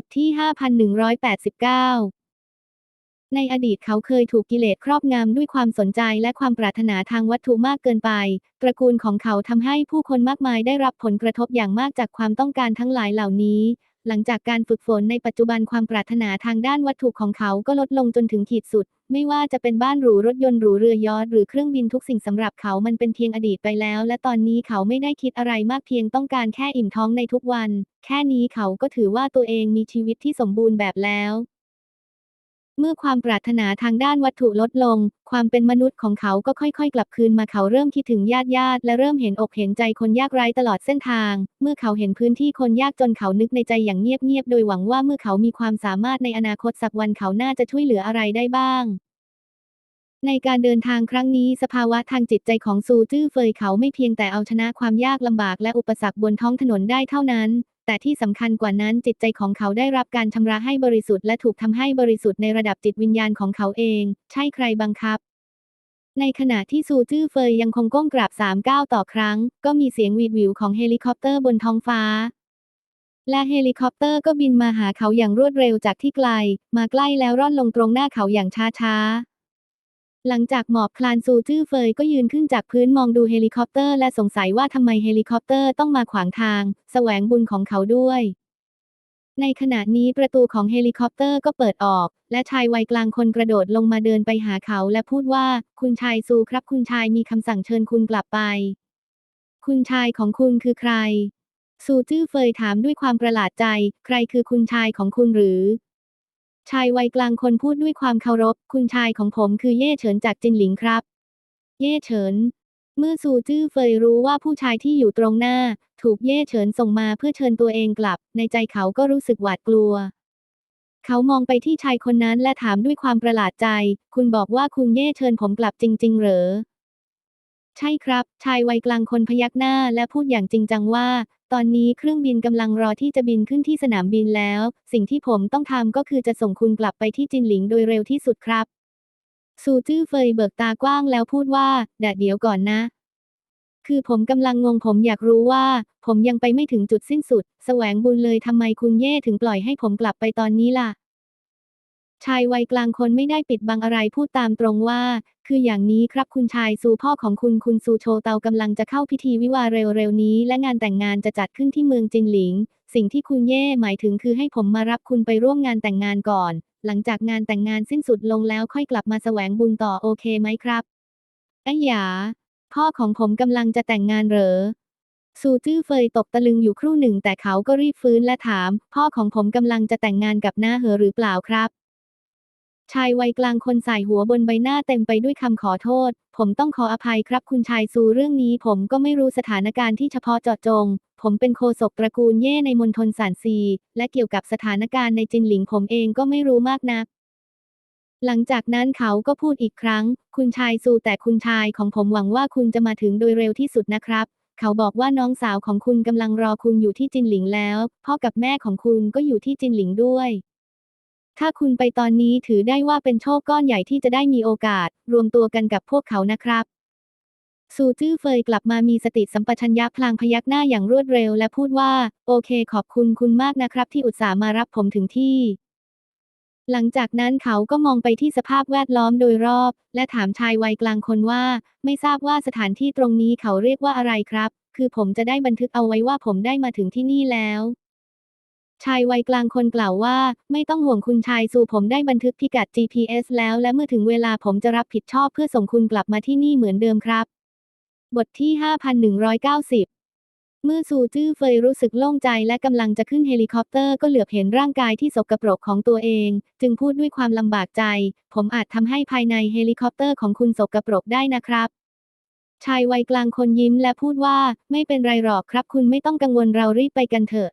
ทที่ 5189 ในอดีตเขาเคยถูกกิเลสครอบงำด้วยความสนใจและความปรารถนาทางวัตถุมากเกินไป ตระกูลของเขาทำให้ผู้คนมากมายได้รับผลกระทบอย่างมากจากความต้องการทั้งหลายเหล่านี้ หลังจากการฝึกฝนในปัจจุบันความปรารถนาทางด้านวัตถุของเขาก็ลดลงจนถึงขีดสุด ไม่ว่าจะเป็นบ้านหรูรถยนต์หรูเรือยอทหรือเครื่องบินทุกสิ่งสำหรับเขามันเป็นเพียงอดีตไปแล้ว และตอนนี้เขาไม่ได้คิดอะไรมากเพียงต้องการแค่อิ่มท้องในทุกวัน แค่นี้เขาก็ถือว่าตัวเองมีชีวิตที่สมบูรณ์แบบแล้ว เมื่อความปรารถนาทางด้านวัตถุลดลง ความเป็นมนุษย์ของเขาก็ค่อยๆ กลับคืนมาเขาเริ่มคิดถึงญาติญาติและเริ่มเห็นอกเห็นใจคนยากไร้ตลอดเส้นทาง เมื่อเขาเห็นพื้นที่คนยากจนเขานึกในใจอย่างเงียบๆ โดยหวังว่าเมื่อเขามีความสามารถในอนาคตสักวันเขาน่าจะช่วยเหลืออะไรได้บ้างในการเดินทางครั้งนี้สภาวะทางจิตใจของซูจื้อเฟยเขาไม่เพียงแต่เอาชนะความยากลำบากและอุปสรรคบนท้องถนนได้เท่านั้น แต่ที่สำคัญกว่านั้นจิตใจของเขาได้รับการชำระให้บริสุทธิ์และถูกทำให้บริสุทธิ์ในระดับจิตวิญญาณของเขาเอง ใช่ใครบังคับ ในขณะที่ซูจื้อเฟยยังคงก้มกราบสามก้าวต่อครั้ง ก็มีเสียงหวีดหวิวของเฮลิคอปเตอร์บนท้องฟ้า และเฮลิคอปเตอร์ก็บินมาหาเขาอย่างรวดเร็วจากที่ไกล มาใกล้แล้วร่อนลงตรงหน้าเขาอย่างช้าๆ หลังจากหมอบคลานซูจื้อเฟยก็ยืนขึ้นจากพื้นมองดูเฮลิคอปเตอร์และสงสัยว่าทำไมเฮลิคอปเตอร์ต้องมาขวางทาง แสวงบุญของเขาด้วย ในขณะนี้ประตูของเฮลิคอปเตอร์ก็เปิดออก และชายวัยกลางคนกระโดดลงมาเดินไปหาเขาและพูดว่า คุณชายซูครับคุณชายมีคำสั่งเชิญคุณกลับไป คุณชายของคุณคือใคร ซูจื้อเฟยถามด้วยความประหลาดใจ ใครคือคุณชายของคุณหรือ ชายวัยกลางคนพูดด้วยความเคารพ คุณชายของผมคือเย่เฉินจากจินหลิงครับ เย่เฉิน เมื่อซูจื้อเฟยรู้ว่าผู้ชายที่อยู่ตรงหน้า ถูกเย่เฉินส่งมาเพื่อเชิญตัวเองกลับ ในใจเขาก็รู้สึกหวาดกลัว เขามองไปที่ชายคนนั้นและถามด้วยความประหลาดใจ คุณบอกว่าคุณเย่เชิญผมกลับจริง ๆ เหรอ ใช่ครับ ชายวัยกลางคนพยักหน้าและพูดอย่างจริงจังว่า ตอนนี้เครื่องบินกำลังรอที่จะบินขึ้นที่สนามบินแล้ว สิ่งที่ผมต้องทำก็คือจะส่งคุณกลับไปที่จินหลิงโดยเร็วที่สุดครับ ซูจื้อเฟยเบิกตากว้างแล้วพูดว่าเดี๋ยวก่อนนะ คือผมกำลังงงผมอยากรู้ว่า ผมยังไปไม่ถึงจุดสิ้นสุด แสวงบุญเลยทำไมคุณเย่ถึงปล่อยให้ผมกลับไปตอนนี้ล่ะ ชายวัยกลางคนไม่ได้ปิดบังอะไรพูดตามตรงว่า คืออย่างนี้ครับคุณชายซูพ่อของคุณคุณซูโชเตากำลังจะเข้าพิธีวิวาเร็วๆนี้ และงานแต่งงานจะจัดขึ้นที่เมืองจินหลิง สิ่งที่คุณเย่หมายถึงคือให้ผมมารับคุณไปร่วมงานแต่งงานก่อน หลังจากงานแต่งงานสิ้นสุดลงแล้วค่อยกลับมาแสวงบุญต่อโอเคไหมครับไอ้หยา พ่อของผมกำลังจะแต่งงานเหรอซูจื้อเฟยตกตะลึงอยู่ครู่หนึ่งแต่เขาก็รีบฟื้นและถาม พ่อของผมกำลังจะแต่งงานกับหน้าเหอหรือเปล่าครับ ชายวัยกลางคนใส่หัวบนใบหน้าเต็มไปด้วยคำขอโทษ ผมต้องขออภัยครับคุณชายซูเรื่องนี้ผมก็ไม่รู้สถานการณ์ที่เฉพาะเจาะจง ผมเป็นโคศกตระกูลเย่ในมณฑลสานซี และเกี่ยวกับสถานการณ์ในจินหลิงผมเองก็ไม่รู้มากนัก หลังจากนั้นเขาก็พูดอีกครั้ง คุณชายซูแต่คุณชายของผมหวังว่าคุณจะมาถึงโดยเร็วที่สุดนะครับ เขาบอกว่าน้องสาวของคุณกำลังรอคุณอยู่ที่จินหลิงแล้ว พ่อกับแม่ของคุณก็อยู่ที่จินหลิงด้วย ถ้าคุณไปตอนนี้ถือได้ว่าเป็นโชคก้อนใหญ่ที่จะได้มีโอกาส รวมตัวกันกับพวกเขานะครับ ซูจื้อเฟยกลับมามีสติสัมปชัญญะพลางพยักหน้าอย่างรวดเร็วและพูดว่า โอเคขอบคุณคุณมากนะครับ ที่อุตส่าห์มารับผมถึงที่ หลังจากนั้นเขาก็มองไปที่สภาพแวดล้อมโดยรอบ และถามชายวัยกลางคนว่า ไม่ทราบว่าสถานที่ตรงนี้เขาเรียกว่าอะไรครับ คือผมจะได้บันทึกเอาไว้ว่าผมได้มาถึงที่นี่แล้ว ชายวัยกลางคนกล่าวว่า ไม่ต้องห่วงคุณชายซูผมได้บันทึกพิกัด GPS แล้วและเมื่อถึงเวลาผมจะรับผิดชอบเพื่อส่งคุณกลับมาที่นี่เหมือนเดิมครับ บทที่ 5190เมื่อซูจื้อเฟยรู้สึกโล่งใจและกำลังจะขึ้นเฮลิคอปเตอร์ก็เหลือบเห็นร่างกายที่สกปรกของตัวเอง จึงพูดด้วยความลำบากใจ ผมอาจทำให้ภายในเฮลิคอปเตอร์ของคุณสกปรกได้นะครับ ชายวัยกลางคนยิ้มและพูดว่า ไม่เป็นไรหรอกครับคุณไม่ต้องกังวลเรารีบไปกันเถอะ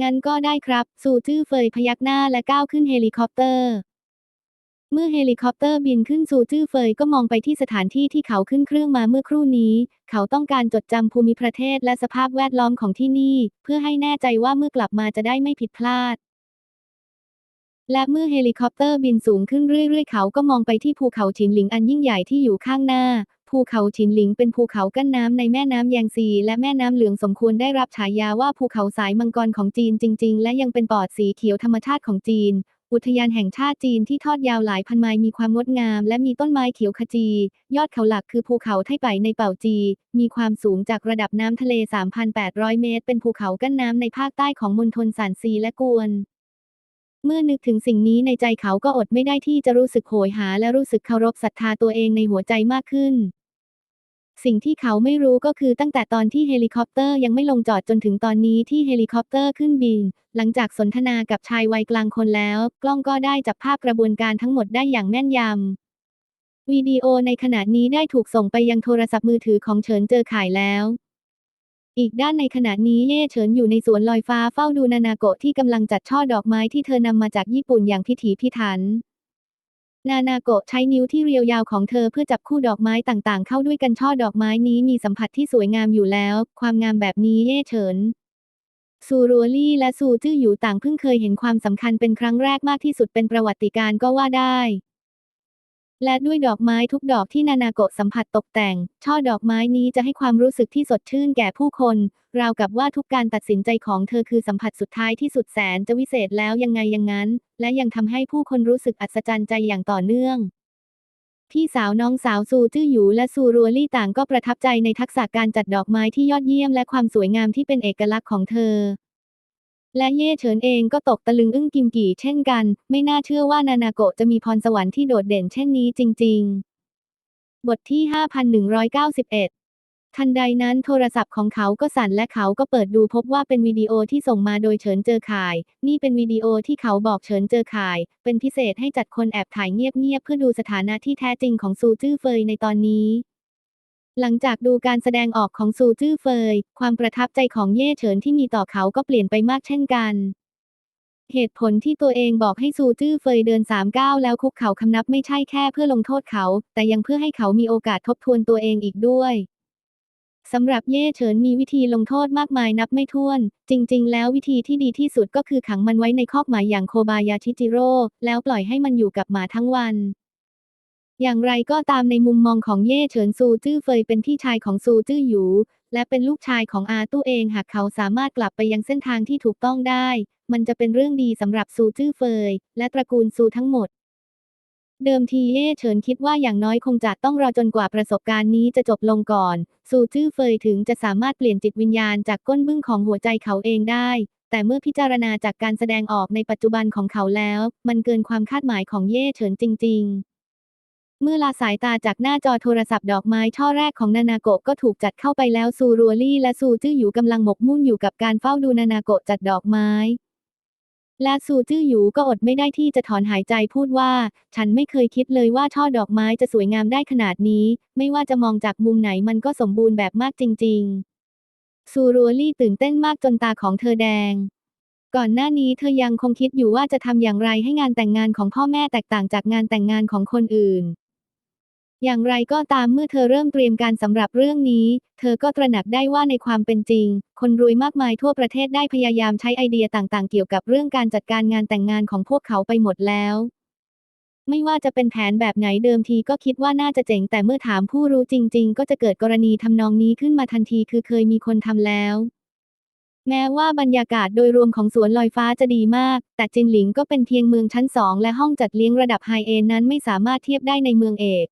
งั้นก็ได้ครับซูจื้อเฟยพยักหน้าและก้าวขึ้นเฮลิคอปเตอร์ เมื่อเฮลิคอปเตอร์บินขึ้นซูจื้อเฟยก็มองไปที่สถานที่ที่เขาขึ้นเครื่องมาเมื่อครู่นี้ เขาต้องการจดจำภูมิประเทศและสภาพแวดล้อมของที่นี่ เพื่อให้แน่ใจว่าเมื่อกลับมาจะได้ไม่ผิดพลาด และเมื่อเฮลิคอปเตอร์บินสูงขึ้นเรื่อยๆ เขาก็มองไปที่ภูเขาฉินหลิงอันยิ่งใหญ่ที่อยู่ข้างหน้า ภูเขาฉินหลิงเป็นภูเขากั้นน้ำในแม่น้ำแยงซีและแม่น้ำเหลืองสมควรได้รับฉายาว่าภูเขาสายมังกรของจีนจริง ๆ และยังเป็นปอดสีเขียวธรรมชาติของจีน อุทยานแห่งชาติจีนที่ทอดยาวหลายพันไมล์มีความงดงาม และมีต้นไม้เขียวขจี ยอดเขาหลักคือภูเขาไทไปในเป่าจี มีความสูงจากระดับน้ำทะเล 3,800 เมตร เป็นภูเขากั้นน้ำในภาคใต้ของมณฑลซานซีและกวนเมื่อนึกถึงสิ่งนี้ในใจเขาก็อดไม่ได้ที่จะรู้สึกโหยหาและรู้สึกเคารพศรัทธาตัวเองในหัวใจมากขึ้น สิ่งที่เขาไม่รู้ก็คือตั้งแต่ตอนที่เฮลิคอปเตอร์ยังไม่ลงจอดจนถึงตอนนี้ที่เฮลิคอปเตอร์ขึ้นบิน หลังจากสนทนากับชายวัยกลางคนแล้ว กล้องก็ได้จับภาพกระบวนการทั้งหมดได้อย่างแม่นยำวิดีโอในขณะนี้ได้ถูกส่งไปยังโทรศัพท์มือถือของเฉินเจอข่ายแล้ว อีกด้านในขณะนี้เย่เฉินอยู่ในสวนลอยฟ้าเฝ้าดูนานาโกะที่กำลังจัดช่อดอกไม้ที่เธอนำมาจากญี่ปุ่นอย่างพิถีพิถัน นานาโกะใช้นิ้วที่เรียวยาวของเธอเพื่อจับคู่ดอกไม้ต่างๆ เข้าด้วยกันช่อดอกไม้นี้มีสัมผัสที่สวยงามอยู่แล้ว ความงามแบบนี้เย่เฉินซูรัวลี่และซูจื้ออยู่ต่างเพิ่งเคยเห็นความสำคัญเป็นครั้งแรกมากที่สุดเป็นประวัติการก็ว่าได้ และด้วยดอกไม้ทุกดอกที่นานาโกะสัมผัสตกแต่ง ช่อดอกไม้นี้จะให้ความรู้สึกที่สดชื่นแก่ผู้คน ราวกับว่าทุกการตัดสินใจของเธอคือสัมผัสสุดท้ายที่สุดแสนจะวิเศษแล้วยังไงอย่างนั้น และยังทำให้ผู้คนรู้สึกอัศจรรย์ใจอย่างต่อเนื่อง พี่สาวน้องสาวซูจื้อหยูและซูรัวลี่ต่างก็ประทับใจในทักษะการจัดดอกไม้ที่ยอดเยี่ยมและความสวยงามที่เป็นเอกลักษณ์ของเธอ และเย่เฉินเองก็ตกตะลึงอึ้งกิมกี่เช่นกัน ไม่น่าเชื่อว่านานาโกะจะมีพรสวรรค์ที่โดดเด่นเช่นนี้จริง ๆ บทที่ 5191 ทันใดนั้นโทรศัพท์ของเขาก็สั่นและเขาก็เปิดดูพบว่าเป็นวิดีโอที่ส่งมาโดยเฉินเจอข่าย นี่เป็นวิดีโอที่เขาบอกเฉินเจอข่าย เป็นพิเศษให้จัดคนแอบถ่ายเงียบๆเพื่อดูสถานะที่แท้จริงของซูจื้อเฟยในตอนนี้ หลังจากดูการแสดงออกของซูจื้อเฟย ความประทับใจของเย่เฉินที่มีต่อเขาก็เปลี่ยนไปมากเช่นกัน เหตุผลที่ตัวเองบอกให้ซูจื้อเฟยเดินสามก้าวแล้วคุกเข่าคำนับไม่ใช่แค่เพื่อลงโทษเขา แต่ยังเพื่อให้เขามีโอกาสทบทวนตัวเองอีกด้วยสำหรับเย่เฉินมีวิธีลงโทษมากมายนับไม่ถ้วน จริง ๆ แล้ววิธีที่ดีที่สุดก็คือขังมันไว้ในคอกหมาอย่างโคบายาชิจิโร่แล้วปล่อยให้มันอยู่กับหมาทั้งวัน อย่างไรก็ตามในมุมมองของเย่เฉินซูจื้อเฟยเป็นพี่ชายของซูจื้อหยู และเป็นลูกชายของอาตู้เองหากเขาสามารถกลับไปยังเส้นทางที่ถูกต้องได้ มันจะเป็นเรื่องดีสำหรับซูจื้อเฟย และตระกูลซูทั้งหมด เดิมทีเย่เฉินคิดว่าอย่างน้อยคงจะต้องรอจนกว่าประสบการณ์นี้จะจบลงก่อน ซูจื้อเฟยถึงจะสามารถเปลี่ยนจิตวิญญาณจากก้นบึ้งของหัวใจเขาเองได้ แต่เมื่อพิจารณาจากการแสดงออกในปัจจุบันของเขาแล้ว มันเกินความคาดหมายของเย่เฉินจริง ๆ เมื่อลาสายตาจากหน้าจอโทรศัพท์ดอกไม้ช่อแรกของนานาโกะก็ถูกจัดเข้าไปแล้วซูรัวลี่และซูจื้อหยูกำลังหมกมุ่นอยู่กับการเฝ้าดูนานาโกะจัดดอกไม้ และซูจื้อหยูก็อดไม่ได้ที่จะถอนหายใจพูดว่า ฉันไม่เคยคิดเลยว่าช่อดอกไม้จะสวยงามได้ขนาดนี้ ไม่ว่าจะมองจากมุมไหนมันก็สมบูรณ์แบบมากจริง ๆ ซูรัวลี่ตื่นเต้นมากจนตาของเธอแดงก่อนหน้านี้เธอยังคงคิดอยู่ว่าจะทำอย่างไรให้งานแต่งงานของพ่อแม่แตกต่างจากงานแต่งงานของคนอื่น อย่างไรก็ตามเมื่อเธอเริ่มเตรียมการสำหรับเรื่องนี้ เธอก็ตระหนักได้ว่าในความเป็นจริง คนรวยมากมายทั่วประเทศได้พยายามใช้ไอเดียต่างๆ เกี่ยวกับเรื่องการจัดการงานแต่งงานของพวกเขาไปหมดแล้ว ไม่ว่าจะเป็นแผนแบบไหนเดิมทีก็คิดว่าน่าจะเจ๋งแต่เมื่อถามผู้รู้จริง ๆ ก็จะเกิดกรณีทำนองนี้ขึ้นมาทันทีคือเคยมีคนทำแล้วแม้ว่าบรรยากาศโดยรวมของสวนลอยฟ้าจะดีมาก แต่จินหลิงก็เป็นเพียงเมืองชั้นสองและห้องจัดเลี้ยงระดับไฮเอนนั้นไม่สามารถเทียบได้ในเมืองเอก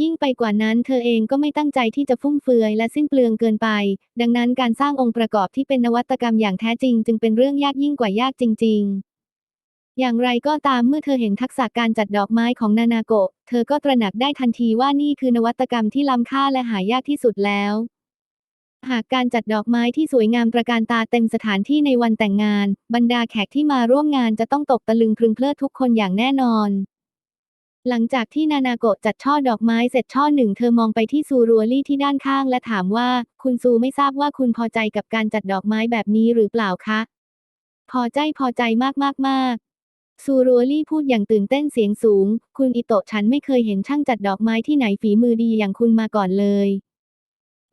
ยิ่งไปกว่านั้นเธอเองก็ไม่ตั้งใจที่จะฟุ่มเฟือยและสิ้นเปลืองเกินไป ดังนั้นการสร้างองค์ประกอบที่เป็นนวัตกรรมอย่างแท้จริง จึงเป็นเรื่องยากยิ่งกว่ายากจริง ๆอย่างไรก็ตามเมื่อเธอเห็นทักษะการจัดดอกไม้ของนานาโกะ เธอก็ตระหนักได้ทันทีว่านี่คือนวัตกรรมที่ล้ำค่าและหายากที่สุดแล้ว หากการจัดดอกไม้ที่สวยงามตระการตาเต็มสถานที่ในวันแต่งงาน บรรดาแขกที่มาร่วมงานจะต้องตกตะลึงพรึงเพลิดทุกคนอย่างแน่นอน หลังจากที่นานาโกะจัดช่อดอกไม้เสร็จช่อหนึ่งเธอมองไปที่ซูรัวลี่ที่ด้านข้างและถามว่า คุณซูไม่ทราบว่าคุณพอใจกับการจัดดอกไม้แบบนี้หรือเปล่าคะ พอใจพอใจมากมากมากซูรัวลี่พูดอย่างตื่นเต้นเสียงสูง คุณอิโตะฉันไม่เคยเห็นช่างจัดดอกไม้ที่ไหนฝีมือดีอย่างคุณมาก่อนเลย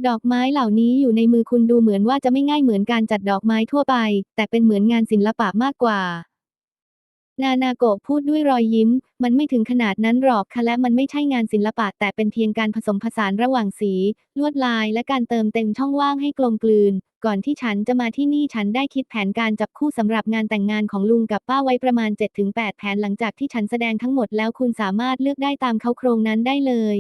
ดอกไม้เหล่านี้อยู่ในมือคุณดูเหมือนว่าจะไม่ง่ายเหมือนการจัดดอกไม้ทั่วไป แต่เป็นเหมือนงานศิลปะมากกว่า นานาโกะพูดด้วยรอยยิ้ม มันไม่ถึงขนาดนั้นหรอกค่ะและมันไม่ใช่งานศิลปะแต่เป็นเพียงการผสมผสานระหว่างสี ลวดลายและการเติมเต็มช่องว่างให้กลมกลืน ก่อนที่ฉันจะมาที่นี่ฉันได้คิดแผนการจับคู่สำหรับงานแต่งงานของลุงกับป้าไว้ประมาณ 7-8 แผนหลังจากที่ฉันแสดงทั้งหมดแล้วคุณสามารถเลือกได้ตามเขาโครงนั้นได้เลย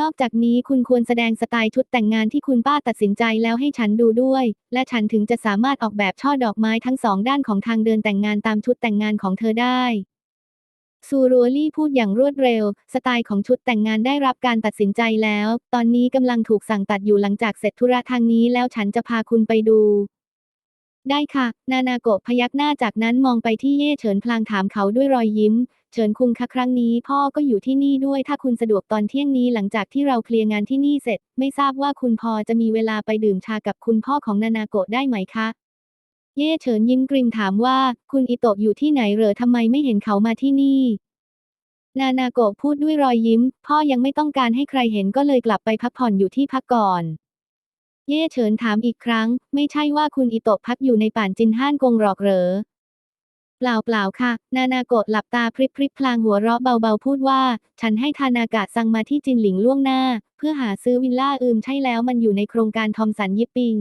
นอกจากนี้คุณควรแสดงสไตล์ชุดแต่งงานที่คุณป้าตัดสินใจแล้วให้ฉันดูด้วย และฉันถึงจะสามารถออกแบบช่อดอกไม้ทั้งสองด้านของทางเดินแต่งงานตามชุดแต่งงานของเธอได้ซูรัวลี่พูดอย่างรวดเร็ว สไตล์ของชุดแต่งงานได้รับการตัดสินใจแล้ว ตอนนี้กำลังถูกสั่งตัดอยู่หลังจากเสร็จธุระทางนี้แล้วฉันจะพาคุณไปดู ได้ค่ะ นานาโกะพยักหน้าจากนั้นมองไปที่เย่เฉินพลางถามเขาด้วยรอยยิ้ม เฉินคุงคะครั้งนี้พ่อก็อยู่ที่นี่ด้วยถ้าคุณสะดวกตอนเที่ยงนี้หลังจากที่เราเคลียร์งานที่นี่เสร็จ ไม่ทราบว่าคุณพอจะมีเวลาไปดื่มชากับคุณพ่อของนานาโกะได้ไหมคะ เย่เฉินยิ้มกริมถามว่า คุณอิโตะอยู่ที่ไหนเหรอทำไมไม่เห็นเขามาที่นี่ นานาโกะพูดด้วยรอยยิ้ม พ่อยังไม่ต้องการให้ใครเห็นก็เลยกลับไปพักผ่อนอยู่ที่พักก่อน เย่เฉินถามอีกครั้ง ไม่ใช่ว่าคุณอิโตะพักอยู่ในป่านจินห้านกงหรอกเหรอ ปล่าเปล่าค่ะ นานาโกะหลับตาพริบพริบพลางหัวเราะเบาๆพูดว่า ฉันให้ทานากะสั่งมาที่จินหลิงล่วงหน้า เพื่อหาซื้อวิลล่าอืมใช่แล้วมันอยู่ในโครงการทอมสันยิปปิง